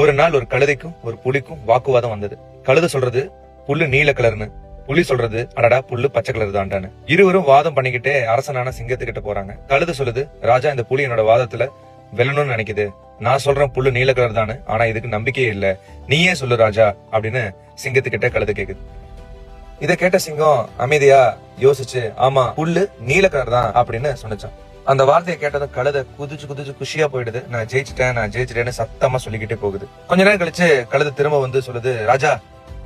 ஒரு நாள் ஒரு கழுதைக்கும் ஒரு புலிக்கும் வாக்குவாதம் வந்தது. கழுதை சொல்றது புல்லு நீல கலர்னு. புலி சொல்றது அடடா புல்லு பச்சை கலர் தான்டான்னு இருவரும் வாதம் பண்ணிக்கிட்டே அரசனான சிங்கத்துக்கிட்ட போறாங்க. கழுது சொல்லுது ராஜா இந்த புலி என்னோட வாதத்துல வெல்லணும்னு நினைக்குது. நான் சொல்றேன் புல்லு நீல கலர் தானு ஆனா இதுக்கு நம்பிக்கையே இல்ல. நீயே சொல்லு ராஜா அப்படின்னு சிங்கத்துக்கிட்ட கழுது கேக்குது. இதை கேட்ட சிங்கம் அமைதியா யோசிச்சு ஆமா புல்லு நீல கலர் தான் அப்படின்னு சொன்னிச்சான். அந்த வார்த்தையை கேட்டதும் கழுதை குதிச்சு குதிச்சு குஷியா போயிடுது. நான் ஜெயிச்சிட்டேன் நான் ஜெயிச்சிட்டேன்னு சத்தமா சொல்லிக்கிட்டே போகுது. கொஞ்ச நேரம் கழிச்சு கழுதை திரும்ப வந்து சொல்லுது ராஜா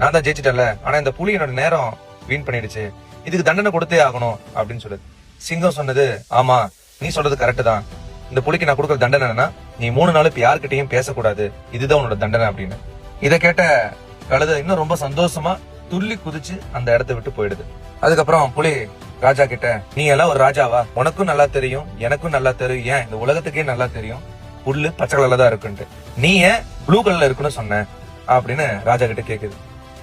நான் தான் ஜெயிச்சிட்டேன்ல ஆனா இந்த புலி என்னோட நேரம் வீண் பண்ணிடுச்சு. இதுக்கு தண்டனை கொடுத்தே ஆகணும் அப்படின்னு சொல்லுது. சிங்கம் சொன்னது ஆமா நீ சொல்றது கரெக்ட் தான். இந்த புலிக்கு நான் கொடுக்குற தண்டனை என்னன்னா நீ மூணு நாள் இப்ப யாருக்கிட்டையும் பேசக்கூடாது. இதுதான் உன்னோட தண்டனை அப்படின்னு. இதை கேட்ட கழுத இன்னும் ரொம்ப சந்தோஷமா துள்ளி குதிச்சு அந்த இடத்த விட்டு போயிடுது. அதுக்கப்புறம் புலி ராஜா கிட்ட நீ எல்லாம் ஒரு ராஜாவா? உனக்கும் நல்லா தெரியும் எனக்கும் நல்லா தெரியும் ஏன்? இந்த உலகத்துக்கே நல்லா தெரியும். புல்லு பச்சை கலர்ல தான் இருக்குன்ட்டு. நீ ஏன் ப்ளூ கலர்ல இருக்குன்னு சொன்ன? அப்படின்னு ராஜா கிட்ட கேக்குது.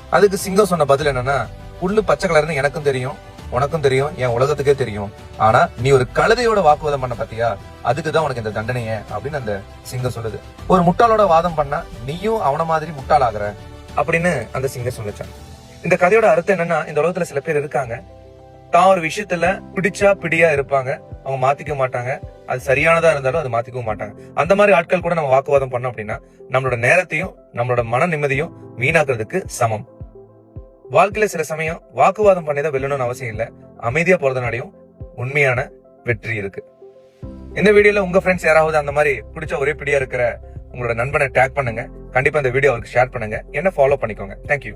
அதுக்கு சிங்கம் சொன்ன பதில் என்னன்னா புல்லு பச்சை கலர்னு எனக்கும் தெரியும் உனக்கும் தெரியும் என் உலகத்துக்கே தெரியும். ஆனா நீ ஒரு கழுதையோட வாக்குவாதம் பண்ண பாத்தியா? அதுக்கு தான் உனக்கு இந்த தண்டனையே அப்படின்னு அந்த சிங்கம் சொல்லுது. ஒரு முட்டாளோட வாதம் பண்ணா நீயும் அவன மாதிரி முட்டாளாகிற அப்படின்னு அந்த சிங்கம் சொல்லிச்சான். இந்த கதையோட அர்த்தம் என்னன்னா இந்த உலகத்துல சில பேர் இருக்காங்க. தான் ஒரு விஷயத்துல பிடிச்சா பிடியா இருப்பாங்க. அவங்க மாத்திக்க மாட்டாங்க. அது சரியானதா இருந்தாலும் அது மாத்திக்கவும் மாட்டாங்க. அந்த மாதிரி ஆட்கள் கூட நம்ம வாக்குவாதம் பண்ணோம் அப்படின்னா நம்மளோட நேரத்தையும் நம்மளோட மன நிம்மதியும் வீணாக்குறதுக்கு சமம். வாழ்க்கையில சில சமயம் வாக்குவாதம் பண்ணி வெல்லணும்னு அவசியம் இல்ல. அமைதியா போறதுனாலையும் உண்மையான வெற்றி இருக்கு. இந்த வீடியோல உங்க ஃப்ரெண்ட்ஸ் யாராவது அந்த மாதிரி பிடிச்ச ஒரே பிடியா இருக்கிற உங்களோட நண்பனை டேக் பண்ணுங்க. கண்டிப்பா இந்த வீடியோ அவருக்கு ஷேர் பண்ணுங்க. என்ன ஃபாலோ பண்ணிக்கோங்க. தேங்க்யூ